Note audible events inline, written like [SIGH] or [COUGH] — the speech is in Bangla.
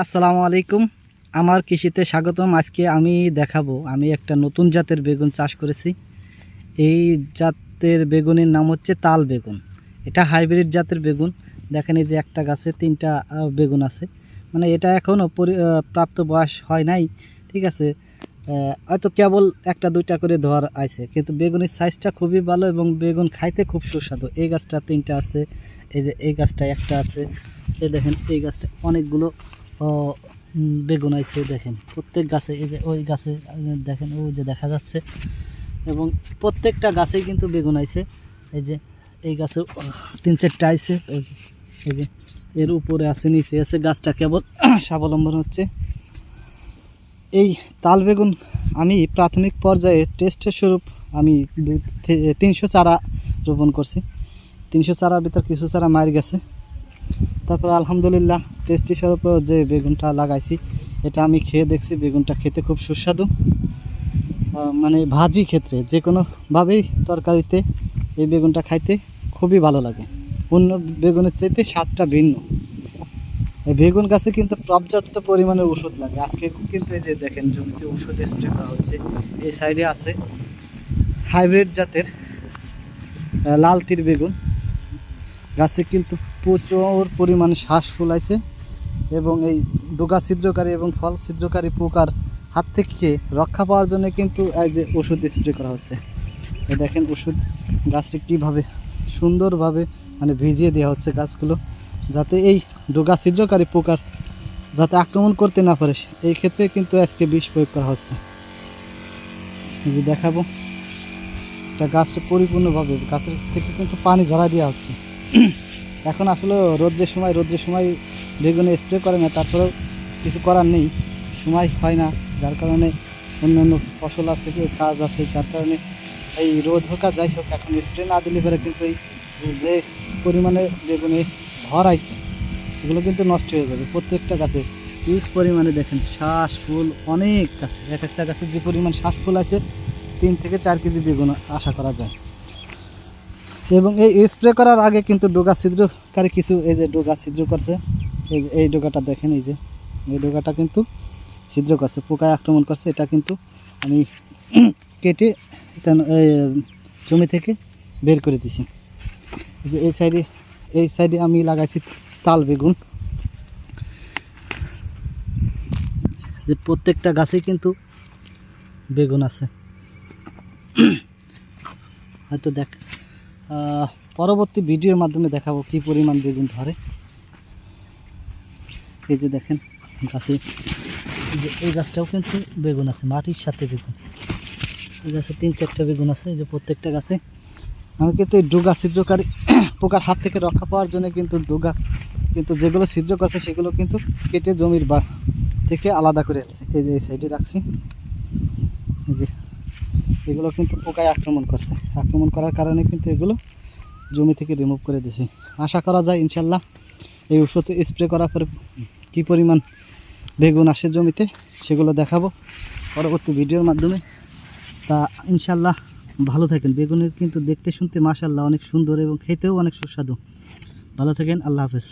আসসালামু আলাইকুম। আমার কৃষিতে স্বাগতম। আজকে আমি দেখাবো, আমি একটা নতুন জাতের বেগুন চাষ করেছি। এই জাতের বেগুনের নাম হচ্ছে তাল বেগুন। এটা হাইব্রিড জাতের বেগুন। দেখেন এই যে একটা গাছে তিনটা বেগুন আছে। মানে এটা এখনও পরি প্রাপ্ত বয়স হয় নাই, ঠিক আছে? হয়তো কেবল একটা, দুইটা করে ধোয়ার আছে কিন্তু বেগুনের সাইজটা খুবই ভালো এবং বেগুন খাইতে খুব সুস্বাদু। এই গাছটা তিনটা আছে, এই যে এই গাছটা একটা আছে। এই দেখেন, এই গাছটা অনেকগুলো বেগুন আছে দেখেন। প্রত্যেক গাছে, এই যে ওই গাছে দেখেন ওই যে দেখা যাচ্ছে। এবং প্রত্যেকটা গাছেই কিন্তু বেগুন আছে এই যে, এই গাছে তিন চারটা আছে এই যে- এর উপরে আছে, নিচে আছে। গাছটা কেবল [CLEARS THROAT] স্বাবলম্বন হচ্ছে। এই তাল বেগুন আমি প্রাথমিক পর্যায়ে টেস্টের স্বরূপ আমি তিনশো চারা রোপণ করছি। তিনশো চারার ভিতর কিছু চারা মার গেছে। তারপর আলহামদুলিল্লাহ টেস্টি স্বরূপ যে বেগুনটা লাগাইছি, এটা আমি খেয়ে দেখছি, বেগুনটা খেতে খুব সুস্বাদু। মানে ভাজি ক্ষেত্রে যে কোনোভাবেই তরকারিতে এই বেগুনটা খাইতে খুবই ভালো লাগে। অন্য বেগুনের চাইতে স্বাদটা ভিন্ন। এই বেগুন গাছে কিন্তু পর্যাপ্ত পরিমাণে ওষুধ লাগে। আজকে কিন্তু এই যে দেখেন, জমিতে ওষুধ স্প্রে করা হচ্ছে, এই সাইডে আছে। হাইব্রিড জাতের লাল তীর বেগুন। গাছে কিন্তু প্রচুর পরিমাণে শ্বাস ফুলাইছে এবং এই ডোকা ছিদ্রকারী এবং ফল ছিদ্রকারী পোকার হাত থেকে রক্ষা পাওয়ার জন্য কিন্তু এই যে ওষুধ স্প্রে করা হচ্ছে। এই দেখেন ওষুধ গাছটি কীভাবে সুন্দরভাবে মানে ভিজিয়ে দেওয়া হচ্ছে গাছগুলো, যাতে এই ডোকা ছিদ্রকারী পোকার যাতে আক্রমণ করতে না পারে, এই ক্ষেত্রে কিন্তু আজকে বিষ প্রয়োগ করা হচ্ছে। এই যে দেখাবো, এটা গাছটা পরিপূর্ণভাবে, গাছের থেকে কিন্তু পানি ঝরা দেওয়া হচ্ছে। [CLEARS THROAT] এখন আসলে রোদ্রের সময় রোদ্রের সময় বেগুনে স্প্রে করে না, তারপরেও কিছু করার নেই। সময় হয় না, যার কারণে অন্যান্য ফসল আছে কাজ আছে, যার কারণে এই রোদ হোক আর যাই হোক, এখন স্প্রে না দিলে পরে কিন্তু এই যে- পরিমাণে বেগুনে ভর আইছে এগুলো কিন্তু নষ্ট হয়ে যাবে। প্রত্যেকটা গাছে হিউজ পরিমাণে দেখেন শ্বাস ফুল, অনেক গাছে। এক একটা গাছে যে পরিমাণ শ্বাস ফুল আছে, তিন থেকে চার কেজি বেগুন আশা করা যায়। এবং এই স্প্রে করার আগে কিন্তু ডোগা ছিদ্রকারী কিছু এই যে ডোগা ছিদ্র করছে, এই যে, এই ডোগাটা দেখেন এই যে, এই ডোগাটা কিন্তু ছিদ্র করছে, পোকায় আক্রমণ করছে, এটা কিন্তু আমি [CLEARS THROAT] কেটে এটা জমি থেকে বের করে দিছি। যে, এই সাইডে এই সাইডে আমি লাগাইছি তাল বেগুন। যে প্রত্যেকটা গাছে কিন্তু বেগুন আছে। [CLEARS THROAT] হয়তো দেখ পরবর্তী ভিডিওর মাধ্যমে দেখাবো কি পরিমাণ বেগুন ধরে। এই যে দেখেন গাছে এই গাছটাও কিন্তু বেগুন আছে, মাটির সাথে বেগুন। এই গাছে তিন চারটা বেগুন আছে, এই যে প্রত্যেকটা গাছে। আমি কিন্তু এই ডুগা ছিদ্রকারী [CLEARS THROAT] পোকার হাত থেকে রক্ষা পাওয়ার জন্য কিন্তু ডুগা, কিন্তু যেগুলো ছিদ্র করছে সেগুলো কিন্তু কেটে জমির বা থেকে আলাদা করে আছে এই যে এই সাইডে রাখছি। এই যে এগুলো কিন্তু পোকায় আক্রমণ করছে। আক্রমণ করার কারণে কিন্তু এগুলো জমি থেকে রিমুভ করে দিছি। আশা করা যায় ইনশাল্লাহ এই ওষুধ স্প্রে করার পরে কী পরিমাণ বেগুন আসে জমিতে সেগুলো দেখাবো পরবর্তী ভিডিওর মাধ্যমে। তা ইনশাল্লাহ ভালো থাকেন। বেগুনের কিন্তু দেখতে শুনতে মাশাল্লাহ অনেক সুন্দর এবং খেতেও অনেক সুস্বাদু। ভালো থাকেন। আল্লাহ হাফেজ।